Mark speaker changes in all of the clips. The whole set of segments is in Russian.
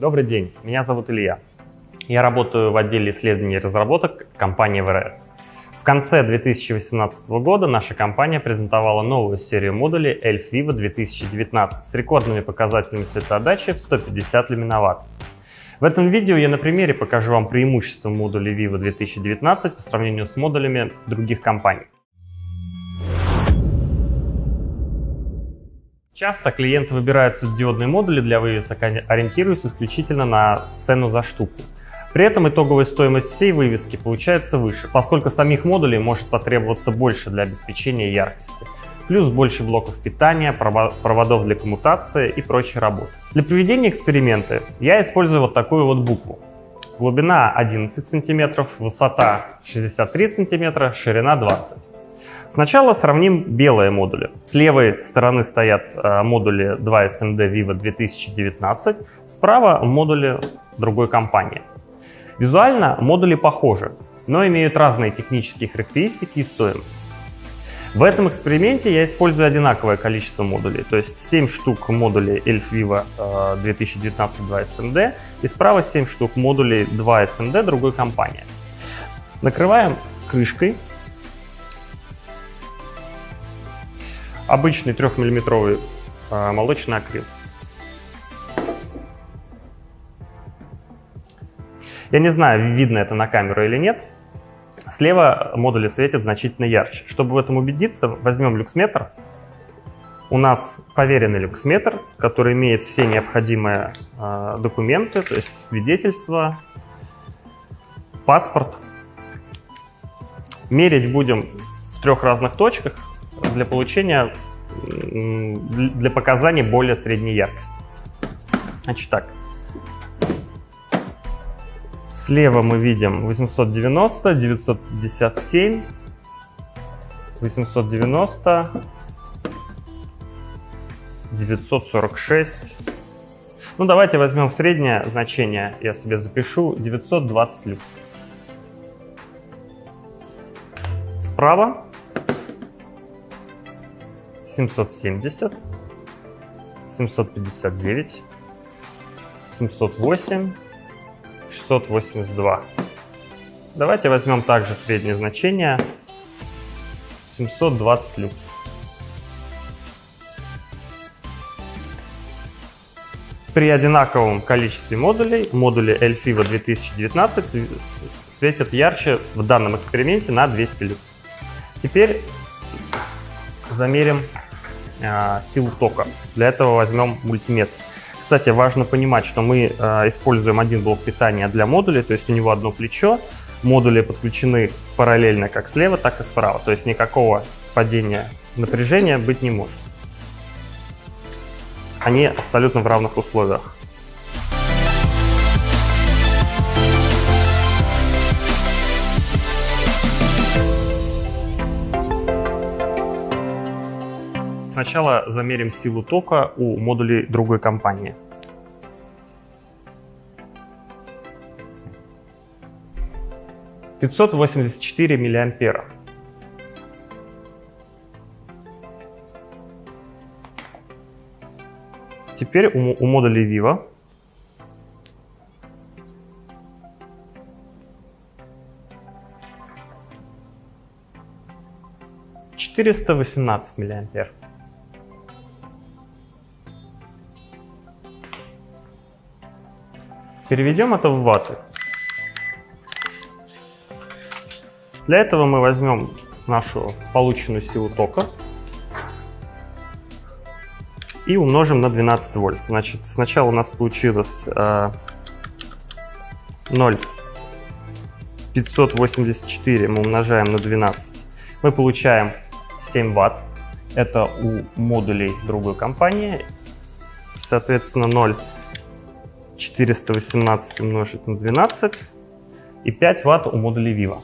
Speaker 1: Добрый день, меня зовут Илья. Я работаю в отделе исследований и разработок компании ВРС. В конце 2018 года наша компания презентовала новую серию модулей ELF Vivo 2019 с рекордными показателями светоотдачи в 150 люминоватт. В этом видео я на примере покажу вам преимущества модулей Vivo 2019 по сравнению с модулями других компаний. Часто клиенты выбирают светодиодные модули для вывесок, ориентируясь исключительно на цену за штуку. При этом итоговая стоимость всей вывески получается выше, поскольку самих модулей может потребоваться больше для обеспечения яркости. Плюс больше блоков питания, проводов для коммутации и прочей работы. Для проведения эксперимента я использую вот такую вот букву. Глубина 11 см, высота 63 см, ширина 20 Сначала сравним белые модули. С левой стороны стоят э, модули 2SMD Vivo 2019, справа модули другой компании. Визуально модули похожи, но имеют разные технические характеристики и стоимость. В этом эксперименте я использую одинаковое количество модулей, то есть 7 штук модулей Elf Vivo 2019 2SMD и справа 7 штук модулей 2SMD другой компании. Накрываем крышкой обычный 3-миллиметровый а, молочный акрил. Я не знаю, видно это на камеру или нет. Слева модули светят значительно ярче. Чтобы в этом убедиться, возьмем люксметр. У нас поверенный люксметр, который имеет все необходимые э, документы, то есть свидетельство, паспорт. Мерить будем в трех разных точках для получения, для показания более средней яркости. Значит так. Слева мы видим 890, 957, 890, 946. Ну, давайте возьмем среднее значение, я себе запишу, 920 люксов. Справа 770, 759, 708, 682. Давайте возьмем также среднее значение 720 люкс. При одинаковом количестве модулей, модули Elfiva 2019 светят ярче в данном эксперименте на 200 люкс. Теперь замерим силу тока. Для этого возьмем мультиметр. Кстати, важно понимать, что мы э, используем один блок питания для модулей, то есть у него одно плечо. Модули подключены параллельно как слева, так и справа, то есть никакого падения напряжения быть не может. Они абсолютно в равных условиях. Сначала замерим силу тока у модулей другой компании. Пятьсот восемьдесят четыре миллиампера. Теперь у, у модулей Vivo четыреста восемнадцать миллиампер. Переведем это в ватты. Для этого мы возьмем нашу полученную силу тока и умножим на 12 вольт. Значит, сначала у нас получилось э, 0 584 мы умножаем на 12. Мы получаем 7 ватт. Это у модулей другой компании. Соответственно, 0 418 умножить на 12 и 5 Вт у модулей Vivo.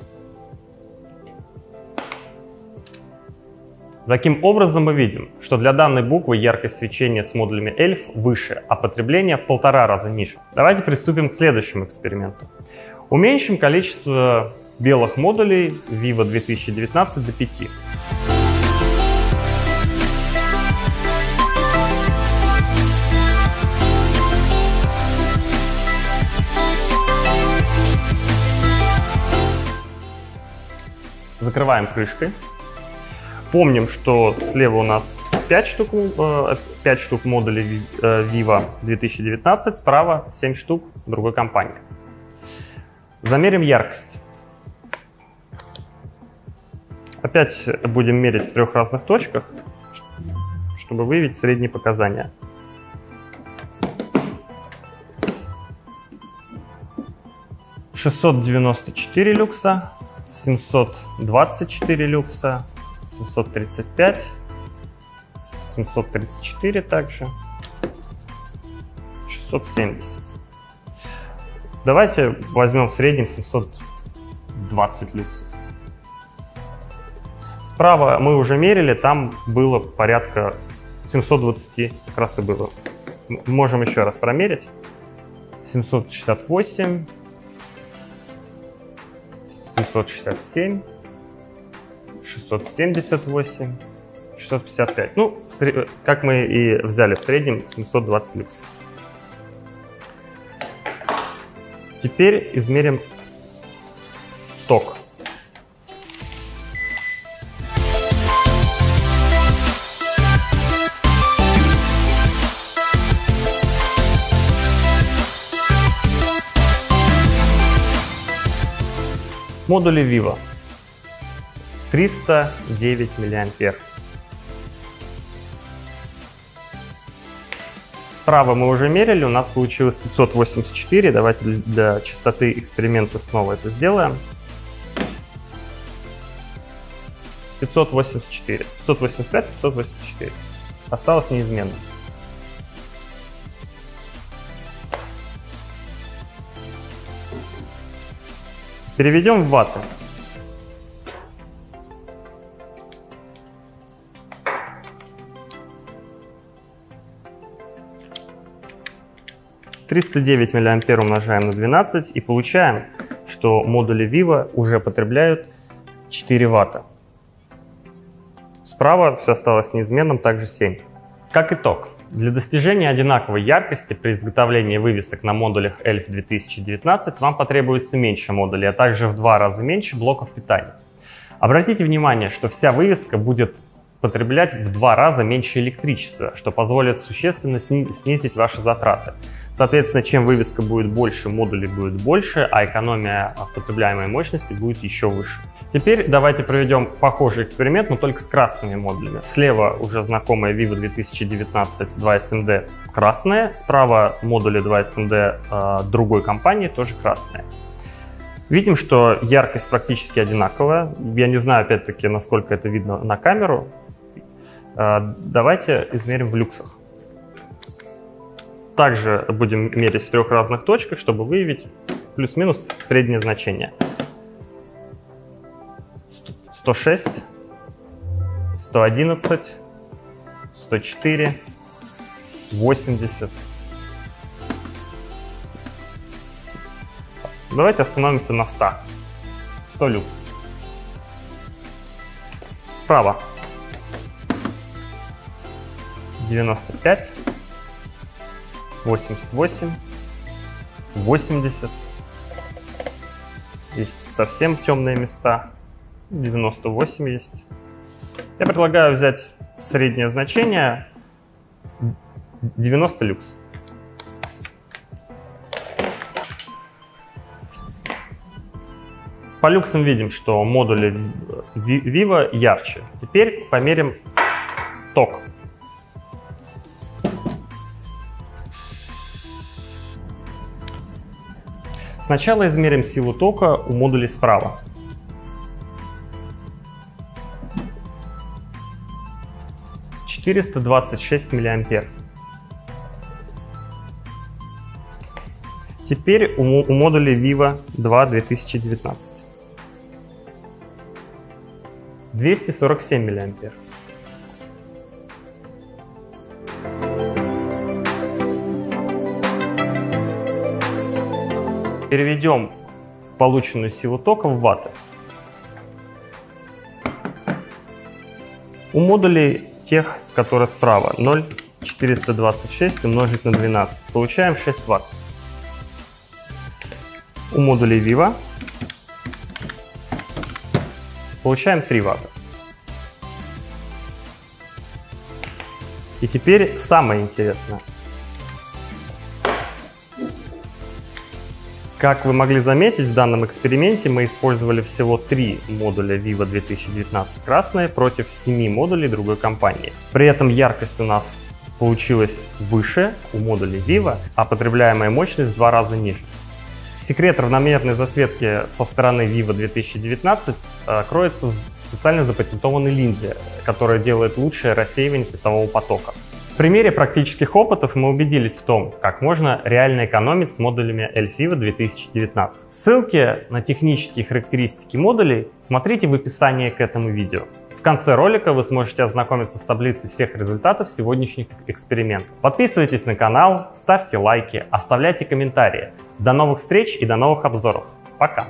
Speaker 1: Таким образом мы видим, что для данной буквы яркость свечения с модулями ELF выше, а потребление в полтора раза ниже. Давайте приступим к следующему эксперименту. Уменьшим количество белых модулей Vivo 2019 до 5. Закрываем крышкой. Помним, что слева у нас 5 штук, 5 штук модулей Vivo 2019, справа 7 штук другой компании. Замерим яркость. Опять будем мерить в трех разных точках, чтобы выявить средние показания. Шестьсот девяносто четыре люкса, семьсот двадцать четыре люкса, семьсот тридцать пять, семьсот тридцать четыре также, шестьсот семьдесят. Давайте возьмем в среднем 720 люксов. Справа мы уже мерили, там было порядка 720 как раз и было. Можем еще раз промерить. 768, 767, 678, 655. Ну, как мы и взяли в среднем 720 люксов. Теперь измерим ток. Модули Vivo 309 мА. Справа мы уже мерили, у нас получилось 584. Давайте для чистоты эксперимента снова это сделаем. 584. 585, 584. Осталось неизменно. Переведем в ватты. 309 мА умножаем на 12 и получаем, что модули Vivo уже потребляют 4 Вт. Справа все осталось неизменным, также 7. Как итог, для достижения одинаковой яркости при изготовлении вывесок на модулях ELF 2019 вам потребуется меньше модулей, а также в два раза меньше блоков питания. Обратите внимание, что вся вывеска будет потреблять в два раза меньше электричества, что позволит существенно снизить ваши затраты. Соответственно, чем вывеска будет больше, модулей будет больше, а экономия потребляемой мощности будет еще выше. Теперь давайте проведем похожий эксперимент, но только с красными модулями. Слева уже знакомая Vivo 2019 2SMD красная, справа модули 2SMD э, а, другой компании тоже красные. Видим, что яркость практически одинаковая. Я не знаю, опять-таки, насколько это видно на камеру. Э, давайте измерим в люксах. Также будем мерить в трех разных точках, чтобы выявить плюс-минус среднее значение. 106, 111, 104, 80. Давайте остановимся на 100. 100 люкс. Справа 95. 88, 80. Есть совсем темные места. 98 есть. Я предлагаю взять среднее значение 90 люкс. По люксам видим, что модули Vivo ярче. Теперь померим ток. Сначала измерим силу тока у модулей справа. Четыреста двадцать шесть миллиампер. Теперь у, у модулей Vivo 2 2019. 247 миллиампер. Переведем полученную силу тока в ватты. У модулей тех, которые справа, 0,426 умножить на 12. Получаем 6 ватт. У модулей Vivo Получаем 3 ватта. И теперь самое интересное. Как вы могли заметить, в данном эксперименте мы использовали всего три модуля Vivo 2019 красные против 7 модулей другой компании. При этом яркость у нас получилась выше у модулей Vivo, а потребляемая мощность в два раза ниже. Секрет равномерной засветки со стороны Vivo 2019 э, кроется в специально запатентованной линзе, которая делает лучшее рассеивание светового потока. В примере практических опытов мы убедились в том, как можно реально экономить с модулями Elfiva 2019. Ссылки на технические характеристики модулей смотрите в описании к этому видео. В конце ролика вы сможете ознакомиться с таблицей всех результатов сегодняшних экспериментов. Подписывайтесь на канал, ставьте лайки, оставляйте комментарии. До новых встреч и до новых обзоров. Пока!